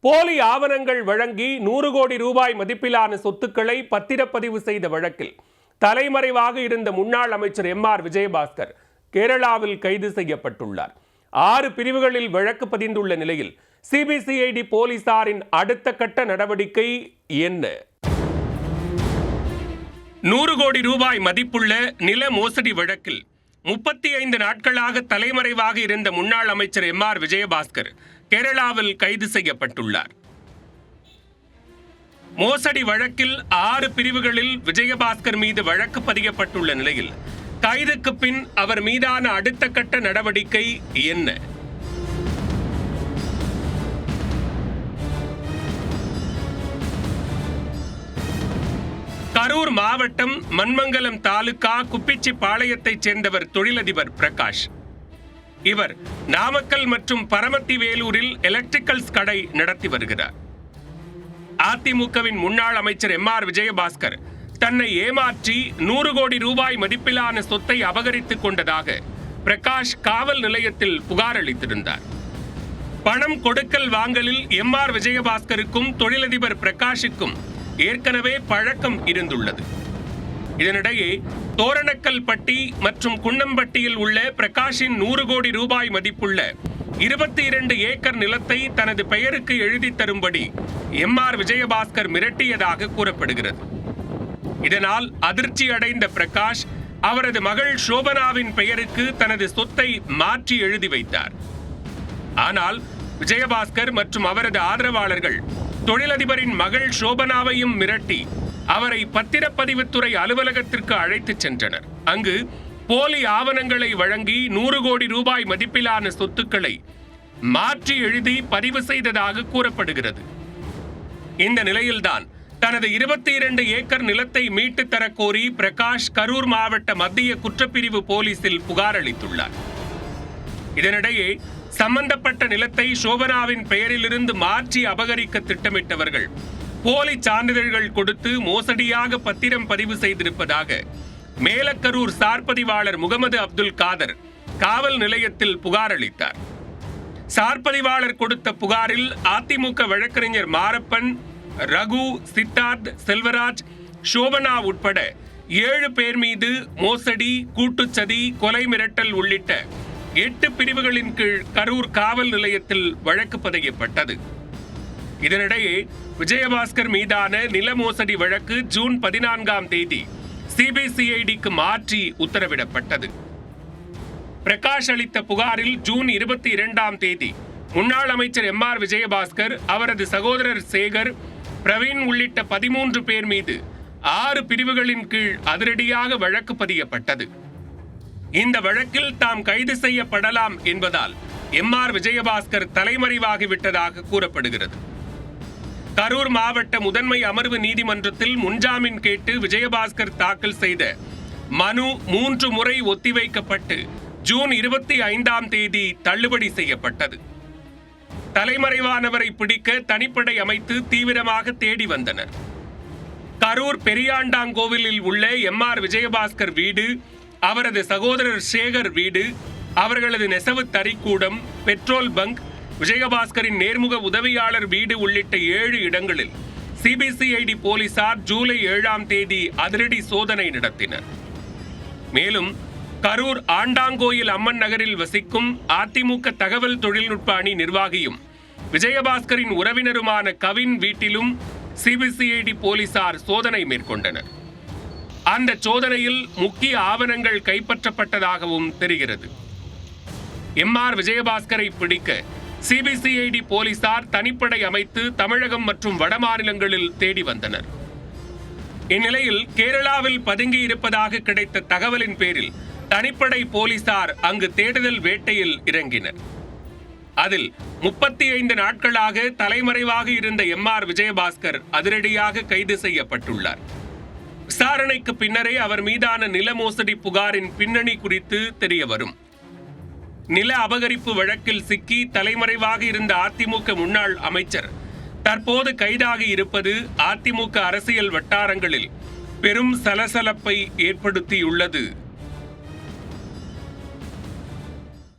போலி ஆவணங்கள் வழங்கி நூறு கோடி ரூபாய் மதிப்பிலான சொத்துக்களை பத்திரப்பதிவு செய்த வழக்கில் தலைமறைவாக இருந்த முன்னாள் அமைச்சர் எம் ஆர் விஜயபாஸ்கர் கேரளாவில் கைது செய்யப்பட்டுள்ளார். ஆறு பிரிவுகளில் வழக்கு பதிந்துள்ள நிலையில் சிபிசிஐடி போலீசாரின் அடுத்த கட்ட நடவடிக்கை என்ன? நூறு கோடி ரூபாய் மதிப்புள்ள நில மோசடி வழக்கில் முப்பத்தி ஐந்து நாட்களாக தலைமறைவாக இருந்த முன்னாள் அமைச்சர் எம் ஆர் விஜயபாஸ்கர் கேரளாவில் கைது செய்யப்பட்டுள்ளார். மோசடி வழக்கில் ஆறு பிரிவுகளில் விஜயபாஸ்கர் மீது வழக்கு பதியப்பட்டுள்ள நிலையில் கைதுக்கு பின் அவர் மீதான அடுத்த கட்ட நடவடிக்கை என்ன? கரூர் மாவட்டம் மண்மங்கலம் தாலுகா குப்பிச்சி பாளையத்தைச் சேர்ந்தவர் தொழிலதிபர் பிரகாஷ். இவர் நாமக்கல் மற்றும் பரமத்தி வேலூரில் எலக்ட்ரிக்கல்ஸ் கடை நடத்தி வருகிறார். அதிமுகவின் முன்னாள் அமைச்சர் எம் ஆர் விஜயபாஸ்கர் தன்னை ஏமாற்றி நூறு கோடி ரூபாய் மதிப்பிலான சொத்தை அபகரித்துக் கொண்டதாக பிரகாஷ் காவல் நிலையத்தில் புகார் அளித்திருந்தார். பணம் கொடுக்கல் வாங்கலில் எம் ஆர் விஜயபாஸ்கருக்கும் தொழிலதிபர் பிரகாஷுக்கும் ஏற்கனவே பழக்கம் இருந்துள்ளது. இதனிடையே தோரணக்கல் பட்டி மற்றும் குன்னம்பட்டியில் உள்ள பிரகாஷின் நூறு கோடி ரூபாய் மதிப்புள்ள இருபத்தி இரண்டு ஏக்கர் நிலத்தை தனது பெயருக்கு எழுதி தரும்படி எம் ஆர் விஜயபாஸ்கர் மிரட்டியதாக கூறப்படுகிறது. இதனால் அதிர்ச்சி அடைந்த பிரகாஷ் அவரது மகள் சோபனாவின் பெயருக்கு தனது சொத்தை மாற்றி எழுதி வைத்தார். ஆனால் விஜயபாஸ்கர் மற்றும் அவரது ஆதரவாளர்கள் தொழிலதிபரின் மகள் சோபனாவையும் மிரட்டி அவரை பத்திரப்பதிவுத்துறை அலுவலகத்திற்கு அழைத்துச் சென்றனர். அங்கு போலி ஆவணங்களை வழங்கி நூறு கோடி ரூபாய் மதிப்பிலான சொத்துக்களை மாற்றி எழுதி பதிவு செய்ததாக கூறப்படுகிறது. இந்த நிலையில்தான் தனது இருபத்தி இரண்டு ஏக்கர் நிலத்தை மீட்டு தரக் கோரி பிரகாஷ் கரூர் மாவட்ட மத்திய குற்றப்பிரிவு போலீசில் புகார் அளித்துள்ளார். இதனிடையே சம்பந்தப்பட்ட நிலத்தை சோபனாவின் பெயரிலிருந்து மாற்றி அபகரிக்க திட்டமிட்டவர்கள் போலி சான்றிதழ்கள் கொடுத்து மோசடியாக பத்திரம் பதிவு செய்திருப்பதாக மேலக்கரூர் சார்பதிவாளர் முகமது அப்துல் காதர் காவல் நிலையத்தில் புகார் அளித்தார். சார்பதிவாளர் கொடுத்த புகாரில் அதிமுக வழக்கறிஞர் மாரப்பன் ரகு சித்தார்த் செல்வராஜ் சோபனா உட்பட ஏழு பேர் மீது மோசடி கூட்டுச்சதி கொலை மிரட்டல் உள்ளிட்ட எட்டு பிரிவுகளின் கீழ் கரூர் காவல் நிலையத்தில் வழக்கு பதியப்பட்டது. இதனிடையே விஜயபாஸ்கர் மீதான நில மோசடி வழக்கு ஜூன் பதினான்காம் தேதி சிபிசிஐடிக்கு மாற்றி உத்தரவிடப்பட்டது. பிரகாஷ் அளித்த புகாரில் ஜூன் இருபத்தி இரண்டாம் தேதி முன்னாள் அமைச்சர் எம் ஆர் விஜயபாஸ்கர் அவரது சகோதரர் சேகர் பிரவீன் உள்ளிட்ட பதிமூன்று பேர் மீது ஆறு பிரிவுகளின் கீழ் அதிரடியாக வழக்கு பதியப்பட்டது. இந்த வழக்கில் தாம் கைது செய்யப்படலாம் என்பதால் எம் ஆர் விஜயபாஸ்கர் தலைமறைவாகிவிட்டதாக கூறப்படுகிறது. கரூர் மாவட்ட முதன்மை அமர்வு நீதிமன்றத்தில் முன்ஜாமீன் கேட்டு விஜயபாஸ்கர் தாக்கல் செய்த மனு மூன்று முறை ஒத்திவைக்கப்பட்டு ஜூன் இருபத்தி ஐந்தாம் தேதி தள்ளுபடி செய்யப்பட்டது. தலைமறைவானவரை பிடிக்க தனிப்படை அமைத்து தீவிரமாக தேடி வந்தனர். கரூர் பெரியாண்டாங்கோவிலில் உள்ள எம் ஆர் விஜயபாஸ்கர் வீடு அவரது சகோதரர் சேகர் வீடு அவர்களது நெசவு தறிக்கூடம் பெட்ரோல் பங்க் விஜயபாஸ்கரின் நேர்முக உதவியாளர் வீடு உள்ளிட்ட ஏழு இடங்களில் சிபிசிஐடி போலீசார் ஜூலை ஏழாம் தேதி அதிரடி சோதனை நடத்தினர். மேலும் கரூர் ஆண்டாங்கோயில் அம்மன் நகரில் வசிக்கும் அதிமுக தகவல் தொழில்நுட்ப அணி நிர்வாகியும் விஜயபாஸ்கரின் உறவினருமான கவின் வீட்டிலும் சிபிசிஐடி போலீசார் சோதனை மேற்கொண்டனர். அந்த சோதனையில் முக்கிய ஆவணங்கள் கைப்பற்றப்பட்டதாகவும் தெரிகிறது. எம் ஆர் விஜயபாஸ்கரை பிடிக்க சிபிசிஐடி போலீசார் தனிப்படை அமைத்து தமிழகம் மற்றும் வடமாநிலங்களில் தேடி வந்தனர். இந்நிலையில் கேரளாவில் பதுங்கி இருப்பதாக கிடைத்த தகவலின் பேரில் தனிப்படை போலீசார் அங்கு தேடுதல் வேட்டையில் இறங்கினர். அதில் முப்பத்தி ஐந்து நாட்களாக தலைமறைவாக இருந்த எம் ஆர் விஜயபாஸ்கர் அதிரடியாக கைது செய்யப்பட்டுள்ளார். விசாரணைக்கு பின்னரே அவர் மீதான நில மோசடி புகாரின் பின்னணி குறித்து தெரிய வரும் நில அபகரிப்பு வழக்கில் சிக்கி தலைமறைவாக இருந்த அதிமுக முன்னாள் அமைச்சர். தற்போது கைதாகி இருப்பது அதிமுக அரசியல் வட்டாரங்களில் பெரும் சலசலப்பை ஏற்படுத்தியுள்ளது.